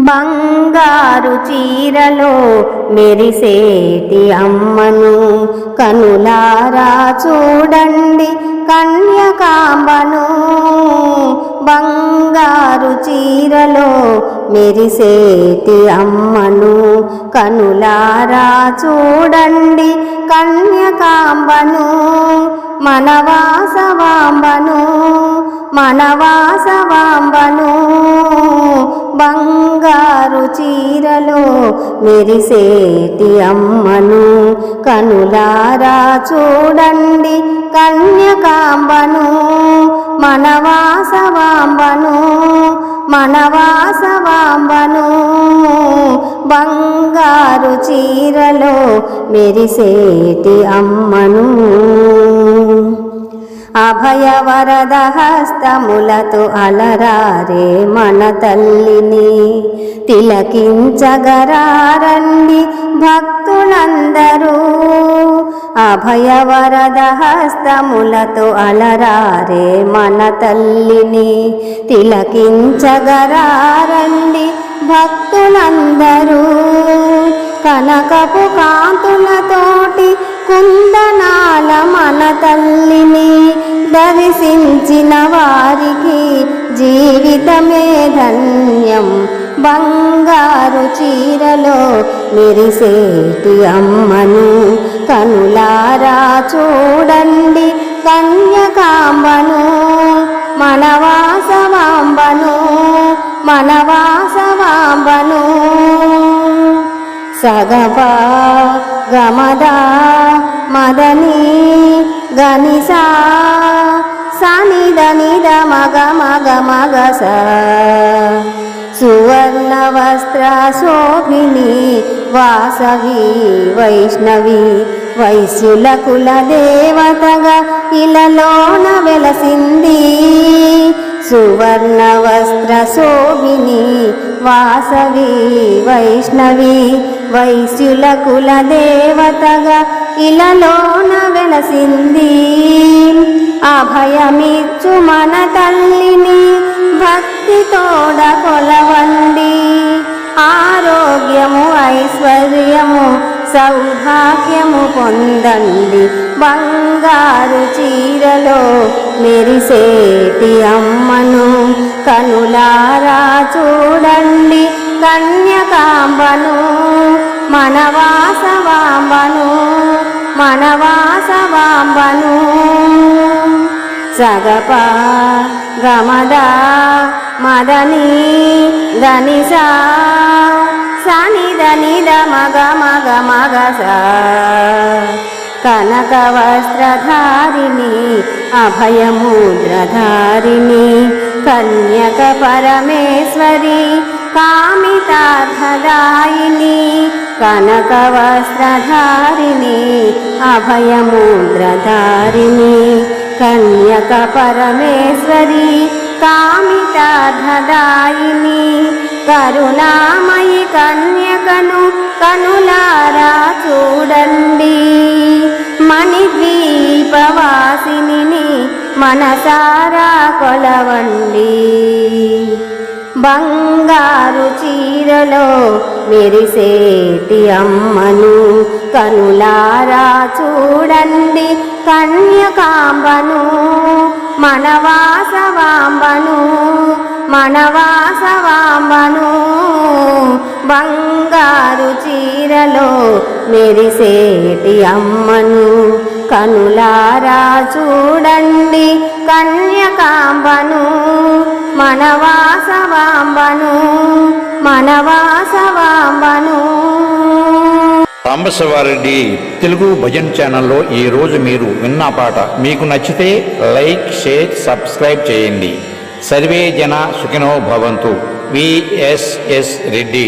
బంగారు చీరలో మెరిసేటి అమ్మను కనులారా చూడండి కన్యకాంబను. బంగారు చీరలో మెరిసేటి అమ్మను కనులారా చూడండి కన్యకాంబను. మనవాసవాంబను మనవాసవాంబను. బంగారు చీరలో మెరిసేటి అమ్మను కనులారా చూడండి కన్యకాంబను మనవాసవాంబను మనవాసవాంబను. బంగారు చీరలో మెరిసేటి అమ్మను అభయవరద హస్తములతో అలరారే మన తల్లిని. తిలకించగరారండి భక్తులందరూ. అభయవరద హస్తములతో అలరారే మన తల్లిని. తిలకించగరారండి భక్తులందరూ. కనకపు కాంతులతోటి కుందనాల మన తల్లిని దర్శించిన వారికి జీవితమే ధన్యం. బంగారు చీరలో మెరిసేటి అమ్మను కనులారా చూడండి కన్యకాంబను మనవాసవాంబను మనవాసవాంబను. సగపా గమదా మదని గనిసా సనిద నిద మగ మగ మగ స. సువర్ణ వస్త్ర శోభిని వాసవి వైష్ణవి వైశ్యుల కుల దేవతగా ఇలలోన వెలసింది. సువర్ణ వస్త్ర శోభిని వాసవి వైష్ణవి వైశ్యుల కుల దేవతగా ఇలలోన వెలసింది. అభయమిచ్చు మన తల్లిని భక్తి తోడ కొలవండి. ఆరోగ్యము ఐశ్వర్యము సౌభాగ్యము పొందండి. బంగారు చీరలో మెరిసేటి అమ్మను కనులారా చూడండి. కన్యకాంబను మనవాసవాంబను మనవాసవాంబను. సగప గమద మదని గనిసా సనిద నిద మగ మగ మగ కనక వస్త్రధారిణి అభయముద్రధారిణి కన్యక పరమేశ్వరి కా కనక వస్త్రధారిణి అభయముద్రధారిణి కన్యక పరమేశ్వరి కామితార్థదాయిని కరుణామయి కన్యకను కనులారా చూడండి. మణిద్వీపవాసిని మనసారా కొలవండి. బంగారు చీరలో మెరిసేటి అమ్మను కనులారా చూడండి కన్యకాంబను మనవాసవాంబను మనవాసవాంబను. బంగారు చీరలో మెరిసేటి అమ్మను కనులారా చూడండి కన్యకాంబను మనవాసవాంబను మనవాసవాంబను. సాంబశివారెడ్డి తెలుగు భజన్ ఛానల్లో ఈ రోజు మీరు విన్న పాట మీకు నచ్చితే లైక్ షేర్ సబ్స్క్రైబ్ చేయండి. సర్వే జన సుఖినో భవంతు. విఎస్ఎస్ రెడ్డి.